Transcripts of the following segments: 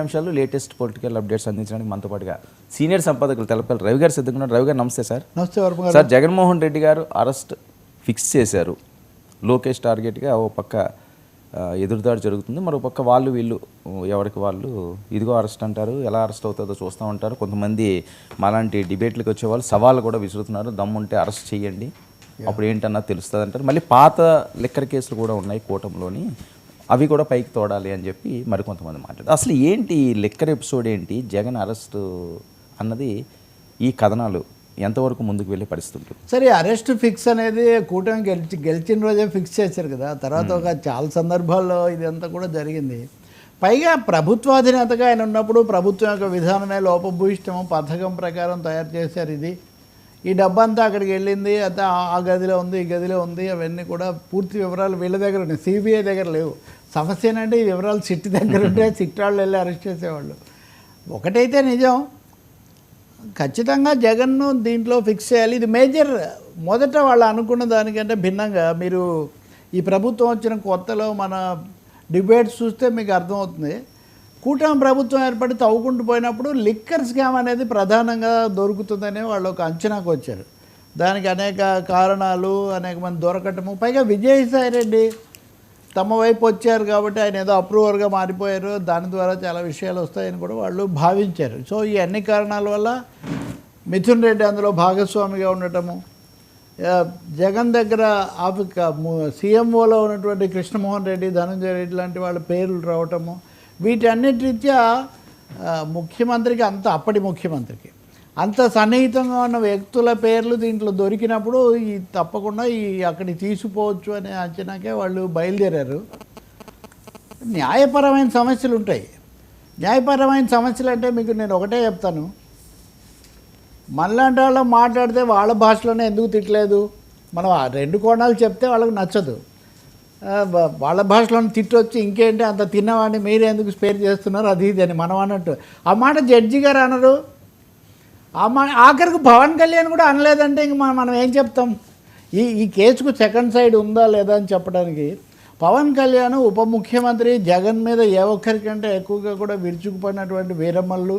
అంశాలు latest political updates అందించడానికి మనతో పాటుగా సీనియర్ సంపాదకులు తెలపల్లి రవి గారు సిద్ధంగా రవి గారు నమస్తే సార్. నమస్తే సార్ జగన్మోహన్ రెడ్డి గారు అరెస్ట్ ఫిక్స్ చేశారు. లోకేష్ టార్గెట్గా ఓ పక్క ఎదురుదాడి జరుగుతుంది. మరో పక్క వాళ్ళు వీళ్ళు ఎవరికి వాళ్ళు ఇదిగో అరెస్ట్ అంటారు ఎలా అరెస్ట్ అవుతుందో చూస్తూ ఉంటారు. కొంతమంది మాలాంటి డిబేట్లకు వచ్చే వాళ్ళు సవాళ్ళు కూడా విసురుతున్నారు. దమ్ముంటే అరెస్ట్ చేయండి. అప్పుడు ఏంటన్నా తెలుస్తుంది అంటారు మళ్ళీ పాత లిక్కర్ కేసులు కూడా ఉన్నాయి కూటమిలోని అవి కూడా పైకి తోడాలి అని చెప్పి మరికొంతమంది మాట్లాడారు. అసలు ఏంటి ఈ లిక్కర్ ఎపిసోడ్ ఏంటి? జగన్ అరెస్ట్ అన్నది ఈ కథనాలు ఎంతవరకు ముందుకు వెళ్ళే పరిస్థితి ఉంటుంది సరే అరెస్ట్ ఫిక్స్ అనేది కూటమి గెలిచి గెలిచిన రోజే ఫిక్స్ చేశారు కదా. తర్వాత ఒక చాలా సందర్భాల్లో ఇదంతా కూడా జరిగింది. పైగా ప్రభుత్వాధినేతగా ఆయన ఉన్నప్పుడు ప్రభుత్వం యొక్క విధానమే లోపభూయిష్టము పథకం ప్రకారం తయారు చేశారు ఇది. ఈ డబ్బంతా అక్కడికి వెళ్ళింది అంతా ఆ- గదిలో ఉంది ఈ గదిలో ఉంది అవన్నీ కూడా పూర్తి వివరాలు వీళ్ళ దగ్గర ఉన్నాయి. సిబిఐ దగ్గర లేవు. సమస్య ఏంటంటే ఈ వివరాలు సిట్టి దగ్గర ఉంటే సిట్ వాళ్ళు వెళ్ళి అరెస్ట్ చేసేవాళ్ళు. ఒకటైతే నిజం ఖచ్చితంగా జగన్ను దీంట్లో ఫిక్స్ చేయాలి. ఇది మేజర్ మొదట వాళ్ళు అనుకున్న దానికంటే భిన్నంగా మీరు ఈ ప్రభుత్వం వచ్చిన కొత్తలో మన డిబేట్స్ చూస్తే మీకు అర్థమవుతుంది. కూటమి ప్రభుత్వం ఏర్పడి తవ్వుకుంటూ పోయినప్పుడు లిక్కర్ స్కామ్ అనేది ప్రధానంగా దొరుకుతుందనే వాళ్ళు ఒక అంచనాకు వచ్చారు. దానికి అనేక కారణాలు అనేక మంది దొరకటము. పైగా విజయసాయి రెడ్డి తమ వైపు వచ్చారు కాబట్టి ఆయన ఏదో అప్రూవర్గా మారిపోయారు. దాని ద్వారా చాలా విషయాలు వస్తాయని కూడా వాళ్ళు భావించారు. సో ఈ అన్ని కారణాల వల్ల మిథున్ రెడ్డి అందులో భాగస్వామిగా ఉండటము జగన్ దగ్గర ఆఫీ సీఎంఓలో ఉన్నటువంటి కృష్ణమోహన్ రెడ్డి ధనంజయ రెడ్డి లాంటి వాళ్ళ పేర్లు రావటము వీటన్నిటి రీత్యా ముఖ్యమంత్రికి అంత అప్పటి ముఖ్యమంత్రికి. అంత సన్నిహితంగా ఉన్న వ్యక్తుల పేర్లు దీంట్లో దొరికినప్పుడు ఈ తప్పకుండా ఈ అక్కడికి తీసుకుపోవచ్చు అనే అంచనాకే వాళ్ళు బయలుదేరారు. న్యాయపరమైన సమస్యలు ఉంటాయి. న్యాయపరమైన సమస్యలు అంటే మీకు నేను ఒకటే చెప్తాను. మనలాంటి వాళ్ళు మాట్లాడితే వాళ్ళ భాషలోనే ఎందుకు తిట్టలేదు? మనం ఆ రెండు కోణాలు చెప్తే వాళ్ళకి నచ్చదు. వాళ్ళ భాషలోనే తిట్టొచ్చి ఇంకేంటి అంత తిన్నవాడిని మీరు ఎందుకు స్పేర్ చేస్తున్నారు? అది ఇది అని మనం అన్నట్టు. ఆ మాట జడ్జి గారు అనరు. ఆ మా ఆఖరికి పవన్ కళ్యాణ్ కూడా అనలేదంటే ఇంక మనం మనం ఏం చెప్తాం? ఈ ఈ కేసుకు సెకండ్ సైడ్ ఉందా లేదా అని చెప్పడానికి పవన్ కళ్యాణ్ ఉప ముఖ్యమంత్రి జగన్ మీద ఏ ఒక్కరికంటే ఎక్కువగా కూడా విరుచుకుపడినటువంటి వీరమ్మళ్ళు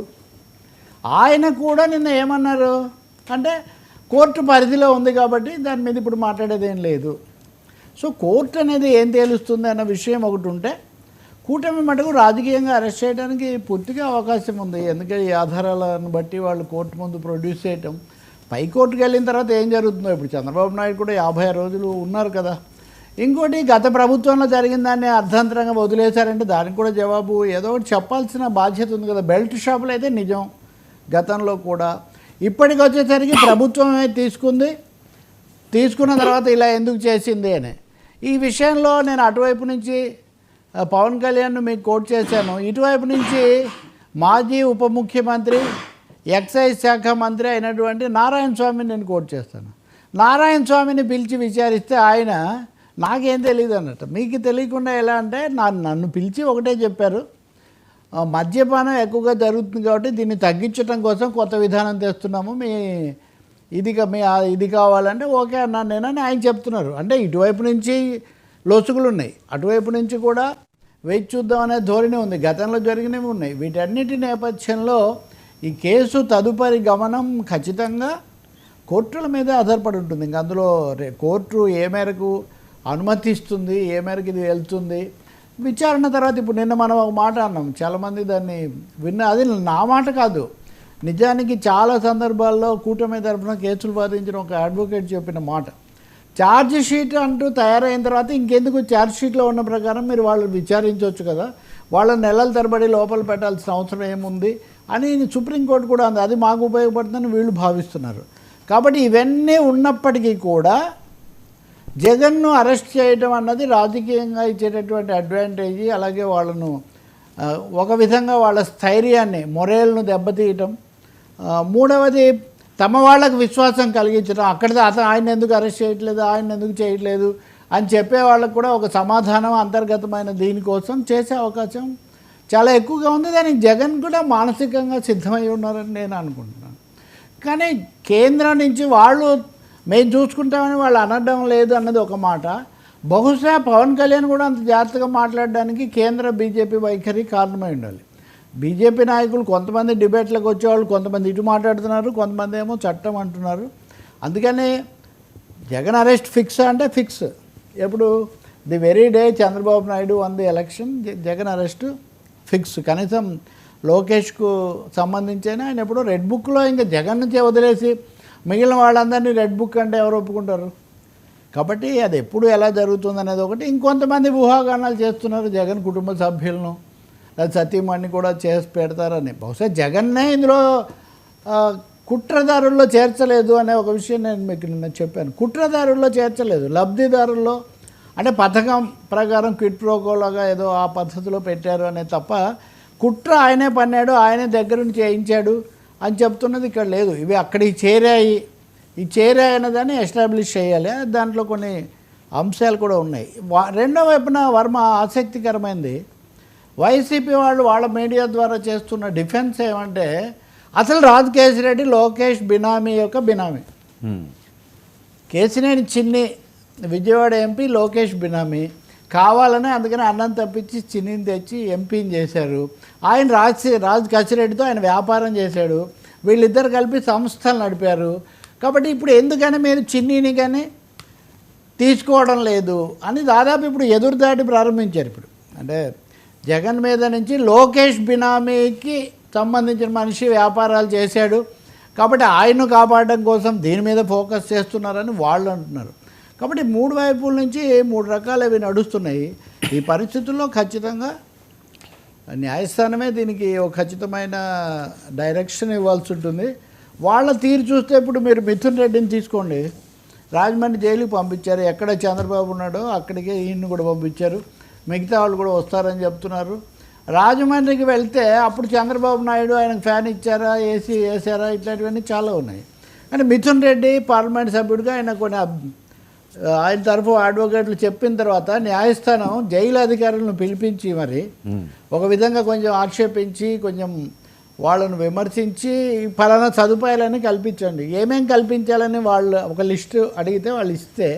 ఆయన కూడా నిన్న ఏమన్నారు? అంటే కోర్టు పరిధిలో ఉంది కాబట్టి దాని మీద ఇప్పుడు మాట్లాడేది ఏం లేదు. సో కోర్టు అనేది ఏం తేలుస్తుంది అన్న విషయం ఒకటి ఉంటే కూటమి మటుకు రాజకీయంగా అరెస్ట్ చేయడానికి పూర్తిగా అవకాశం ఉంది. ఎందుకంటే ఈ ఆధారాలను బట్టి వాళ్ళు కోర్టు ముందు ప్రొడ్యూస్ చేయటం. పైకోర్టుకు వెళ్ళిన తర్వాత ఏం జరుగుతుందో ఇప్పుడు చంద్రబాబు నాయుడు కూడా యాభై రోజులు ఉన్నారు కదా. ఇంకోటి గత ప్రభుత్వంలో జరిగిన దాన్ని అర్థాంతరంగా వదిలేశారంటే దానికి కూడా జవాబు ఏదో ఒకటి చెప్పాల్సిన బాధ్యత ఉంది కదా. బెల్ట్ షాపులు అయితే నిజం గతంలో కూడా. ఇప్పటికి వచ్చేసరికి ప్రభుత్వమే తీసుకుంది. తీసుకున్న తర్వాత ఇలా ఎందుకు చేసింది అని. ఈ విషయంలో నేను అటువైపు నుంచి పవన్ కళ్యాణ్ను మీకు కోట్ చేశాను. ఇటువైపు నుంచి మాజీ ఉప ముఖ్యమంత్రి ఎక్సైజ్ శాఖ మంత్రి అయినటువంటి నారాయణ స్వామిని నేను కోట్ చేస్తాను. నారాయణ స్వామిని పిలిచి విచారిస్తే ఆయన నాకేం తెలియదు అన్నట్టు. మీకు తెలియకుండా ఎలా అంటే నా నన్ను పిలిచి ఒకటే చెప్పారు. మద్యపానం ఎక్కువగా జరుగుతుంది కాబట్టి దీన్ని తగ్గించడం కోసం కొత్త విధానం తెస్తున్నాము. మీ ఇది మీ ఇది కావాలంటే ఓకే అన్నా నేనని ఆయన చెప్తున్నారు. అంటే ఇటువైపు నుంచి లొసుగులు ఉన్నాయి. అటువైపు నుంచి కూడా వేచి చూద్దాం అనే ధోరణి ఉంది. గతంలో జరిగినవి ఉన్నాయి. వీటన్నిటి నేపథ్యంలో ఈ కేసు తదుపరి గమనం ఖచ్చితంగా కోర్టుల మీద ఆధారపడి ఉంటుంది. ఇంక అందులో రే- కోర్టు ఏ మేరకు అనుమతిస్తుంది ఏ మేరకు ఇది వెళ్తుంది విచారణ తర్వాత ఇప్పుడు నిన్న మనం ఒక మాట అన్నాం. చాలామంది దాన్ని విన్న అది నా మాట కాదు. నిజానికి చాలా సందర్భాల్లో కూటమి తరఫున కేసులు వాదించిన ఒక అడ్వకేట్ చెప్పిన మాట. ఛార్జ్ షీట్ అంటూ తయారైన తర్వాత ఇంకెందుకు ఛార్జ్ షీట్లో ఉన్న ప్రకారం మీరు వాళ్ళు విచారించవచ్చు కదా? వాళ్ళ నెలల తరబడి లోపల పెట్టాల్సిన అవసరం ఏముంది? అని సుప్రీంకోర్టు కూడా అంది. అది మాకు ఉపయోగపడుతుందని వీళ్ళు భావిస్తున్నారు. కాబట్టి ఇవన్నీ ఉన్నప్పటికీ కూడా జగన్ను అరెస్ట్ చేయడం అన్నది రాజకీయంగా ఇచ్చేటటువంటి అడ్వాంటేజ్ అలాగే వాళ్ళను ఒక విధంగా వాళ్ళ స్థైర్యాన్ని మొరేల్ను దెబ్బతీయటం మూడవది తమ వాళ్ళకు విశ్వాసం కలిగించడం. అక్కడ అతను ఆయన ఎందుకు అరెస్ట్ చేయట్లేదు ఆయన ఎందుకు చేయట్లేదు అని చెప్పే వాళ్ళకు కూడా ఒక సమాధానం అంతర్గతమైన దీనికోసం చేసే అవకాశం చాలా ఎక్కువగా ఉంది. దానికి జగన్ కూడా మానసికంగా సిద్ధమై ఉన్నారని నేను అనుకుంటున్నాను. కానీ కేంద్రం నుంచి వాళ్ళు మేము చూసుకుంటామని వాళ్ళు అనడం లేదు అన్నది ఒక మాట. బహుశా పవన్ కళ్యాణ్ కూడా అంత జాగ్రత్తగా మాట్లాడడానికి కేంద్ర బీజేపీ వైఖరి కారణమై ఉండాలి. బీజేపీ నాయకులు కొంతమంది డిబేట్లకు వచ్చేవాళ్ళు కొంతమంది ఇటు మాట్లాడుతున్నారు కొంతమంది ఏమో చట్టం అంటున్నారు. అందుకని జగన్ అరెస్ట్ ఫిక్స్ అంటే ఫిక్స్. ఎప్పుడు? The very day Chandrababu Naidu won the election Jagan arrest fix. కనీసం లోకేష్కు సంబంధించిన ఆయన ఎప్పుడో రెడ్ బుక్లో ఇంకా జగన్ నుంచే వదిలేసి మిగిలిన వాళ్ళందరినీ రెడ్ బుక్ అంటే ఎవరు ఒప్పుకుంటారు? కాబట్టి అది ఎప్పుడు ఎలా జరుగుతుంది అనేది ఒకటి. ఇంకొంతమంది ఊహాగానాలు చేస్తున్నారు జగన్ కుటుంబ సభ్యులను. సతీమణి కూడా చేసి పెడతారని. బహుశా జగన్నే ఇందులో కుట్రదారుల్లో చేర్చలేదు అనే ఒక విషయం నేను మీకు నిన్న చెప్పాను. కుట్రదారుల్లో చేర్చలేదు లబ్ధిదారుల్లో. అంటే పథకం ప్రకారం క్విట్ ప్రోకోలాగా ఏదో ఆ పద్ధతిలో పెట్టారు అనే తప్ప కుట్ర ఆయనే పన్నాడు ఆయనే దగ్గర నుంచి చేయించాడు అని చెప్తున్నది ఇక్కడ లేదు. ఇవి అక్కడికి చేరాయి. ఈ చేరాయి అన్నదాన్ని ఎస్టాబ్లిష్ చేయాలి. దాంట్లో కొన్ని అంశాలు కూడా ఉన్నాయి. వా- రెండో వైపున వర్మ ఆసక్తికరమైంది. వైసీపీ వాళ్ళు వాళ్ళ మీడియా ద్వారా చేస్తున్న డిఫెన్స్ ఏమంటే అసలు రాజు కేసిరెడ్డి లోకేష్ బినామీ యొక్క బినామీ. కేసినేని చిన్ని విజయవాడ ఎంపీ లోకేష్ బినామీ. కావాలని అందుకని అన్నం తప్పించి చిన్నిని తెచ్చి ఎంపీని చేశారు. ఆయన రాజ్ రాజ్ కసిరెడ్డితో ఆయన వ్యాపారం చేశాడు. వీళ్ళిద్దరు కలిపి సంస్థలు నడిపారు. కాబట్టి ఇప్పుడు ఎందుకని మీరు చిన్నీని కానీ తీసుకోవడం లేదు అని దాదాపు ఇప్పుడు ఎదురుదాటి ప్రారంభించారు ఇప్పుడు. అంటే జగన్ మీద నుంచి లోకేష్ బినామీకి సంబంధించిన మనిషి వ్యాపారాలు చేశాడు. కాబట్టి ఆయన్ను కాపాడడం కోసం దీని మీద ఫోకస్ చేస్తున్నారని వాళ్ళు అంటున్నారు. కాబట్టి మూడు వైపుల నుంచి మూడు రకాలు అవి నడుస్తున్నాయి. ఈ పరిస్థితుల్లో ఖచ్చితంగా న్యాయస్థానమే దీనికి ఒక ఖచ్చితమైన డైరెక్షన్ ఇవ్వాల్సి ఉంటుంది. వాళ్ళ తీరు చూస్తే ఇప్పుడు మీరు మిథున్ రెడ్డిని తీసుకోండి. రాజమండ్రి జైలుకి పంపించారు. ఎక్కడ చంద్రబాబు ఉన్నాడో అక్కడికే ఈయన్ని కూడా పంపించారు. మిగతా వాళ్ళు కూడా వస్తారని చెప్తున్నారు. రాజమండ్రికి వెళ్తే అప్పుడు చంద్రబాబు నాయుడు ఆయనకు ఫ్యాన్ ఇచ్చారా ఏసీ వేసారా ఇట్లాంటివన్నీ చాలా ఉన్నాయి. కానీ మిథున్ రెడ్డి పార్లమెంట్ సభ్యుడిగా ఆయన కొన్ని ఆయన తరఫు అడ్వకేట్లు చెప్పిన తర్వాత న్యాయస్థానం జైలు అధికారులను పిలిపించి మరి. ఒక విధంగా కొంచెం ఆక్షేపించి కొంచెం వాళ్ళను విమర్శించి ఫలానా సదుపాయాలని కల్పించండి. ఏమేం కల్పించాలని వాళ్ళు ఒక లిస్టు అడిగితే వాళ్ళు ఇస్తే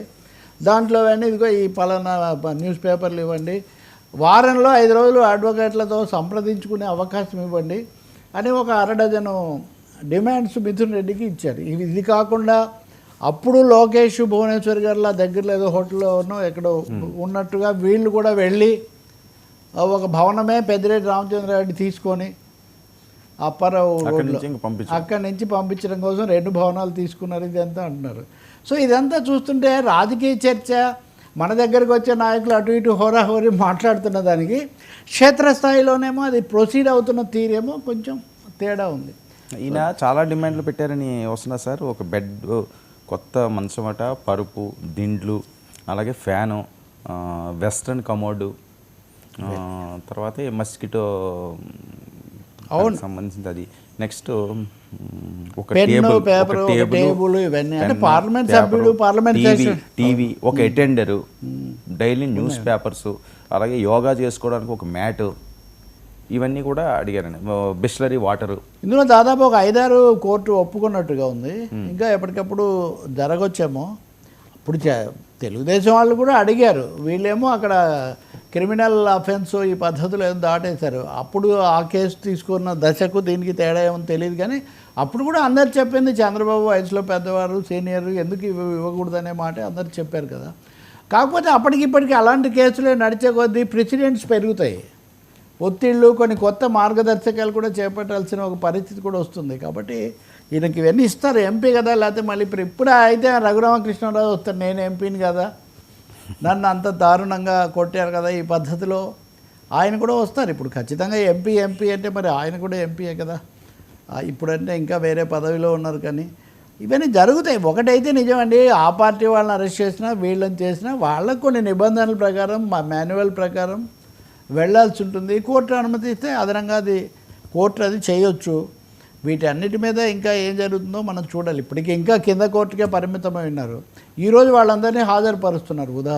దాంట్లో కానీ ఇదిగో ఈ ఫలానా న్యూస్ పేపర్లు ఇవ్వండి. వారంలో ఐదు రోజులు అడ్వకేట్లతో సంప్రదించుకునే అవకాశం ఇవ్వండి అని ఒక అరడజను డిమాండ్స్ మిథున్ రెడ్డికి ఇచ్చారు. ఇవి ఇది కాకుండా అప్పుడు లోకేష్ భువనేశ్వర్ గారిలా దగ్గరలో ఏదో హోటల్లోనో ఎక్కడో ఉన్నట్టుగా వీళ్ళు కూడా వెళ్ళి ఒక భవనమే పెద్దిరెడ్డి రామచంద్రారెడ్డి తీసుకొని అప్పారావు అక్కడి రోడ్లో. నుంచి. అక్కడి పంపించడం కోసం రెండు భవనాలు తీసుకున్నారు ఇదంతా అంటున్నారు. సో ఇదంతా చూస్తుంటే రాజకీయ చర్చ మన దగ్గరకు వచ్చే నాయకులు అటు ఇటు హోరాహోరీ మాట్లాడుతున్న దానికి క్షేత్రస్థాయిలోనేమో అది ప్రొసీడ్ అవుతున్న తీరేమో కొంచెం తేడా ఉంది. ఈయన చాలా డిమాండ్లు పెట్టారని వస్తున్నా సార్. ఒక బెడ్ కొత్త మంచమట పరుపు దిండ్లు అలాగే ఫ్యాను వెస్ట్రన్ కమోడు తర్వాత మస్కిటో అవును. సంబంధించింది అది. నెక్స్ట్ ఒక టేబుల్ పేపరు, టేబుల్ ఇవన్నీ. అంటే పార్లమెంట్ సభ్యుడు, పార్లమెంట్. టీవీ ఒక అటెండరు డైలీ న్యూస్ పేపర్స్ అలాగే యోగా చేసుకోవడానికి ఒక మ్యాట్ ఇవన్నీ కూడా అడిగారండి బిస్లరీ వాటరు. ఇందులో దాదాపు ఒక ఐదారు కోర్టు ఒప్పుకున్నట్టుగా ఉంది. ఇంకా ఎప్పటికప్పుడు జరగొచ్చేమో. ఇప్పుడు తెలుగుదేశం వాళ్ళు కూడా అడిగారు. వీళ్ళేమో అక్కడ క్రిమినల్ అఫెన్స్ ఈ పద్ధతులు ఏదో దాటేశారు. అప్పుడు ఆ కేసు తీసుకున్న దశకు దీనికి తేడా ఏమో తెలియదు కానీ అప్పుడు కూడా అందరు చెప్పింది చంద్రబాబు వయసులో పెద్దవారు సీనియర్ ఎందుకు ఇవ్వ ఇవ్వకూడదనే మాట అందరు చెప్పారు కదా. కాకపోతే అప్పటికిప్పటికి అలాంటి కేసులే నడిచే కొద్దీ ప్రెసిడెంట్స్ పెరుగుతాయి. ఒత్తిళ్ళు కొన్ని కొత్త మార్గదర్శకాలు కూడా చేపట్టాల్సిన ఒక పరిస్థితి కూడా వస్తుంది. కాబట్టి ఈయనకి ఇవన్నీ ఇస్తారు ఎంపీ కదా లేకపోతే మళ్ళీ ఇప్పుడు ఇప్పుడు అయితే రఘురామకృష్ణరావు వస్తారు నేను ఎంపీని కదా. నన్ను అంత దారుణంగా కొట్టారు కదా ఈ పద్ధతిలో. ఆయన కూడా వస్తారు ఇప్పుడు ఖచ్చితంగా ఎంపీ ఎంపీ అంటే మరి ఆయన కూడా ఎంపీయే కదా. ఇప్పుడంటే ఇంకా వేరే పదవిలో ఉన్నారు కానీ ఇవన్నీ జరుగుతాయి. ఒకటైతే నిజమండి ఆ పార్టీ వాళ్ళని అరెస్ట్ చేసినా వీళ్ళని చేసినా వాళ్ళకు కొన్ని నిబంధనల ప్రకారం మా మాన్యువల్ ప్రకారం వెళ్ళాల్సి ఉంటుంది. కోర్టు అనుమతిస్తే అదనంగా అది కోర్టు అది చేయొచ్చు. వీటన్నిటి మీద ఇంకా ఏం జరుగుతుందో మనం చూడాలి. ఇప్పటికి ఇంకా కింద కోర్టుకే పరిమితమై ఉన్నారు. ఈరోజు వాళ్ళందరినీ హాజరుపరుస్తున్నారు. ఉదాహరణ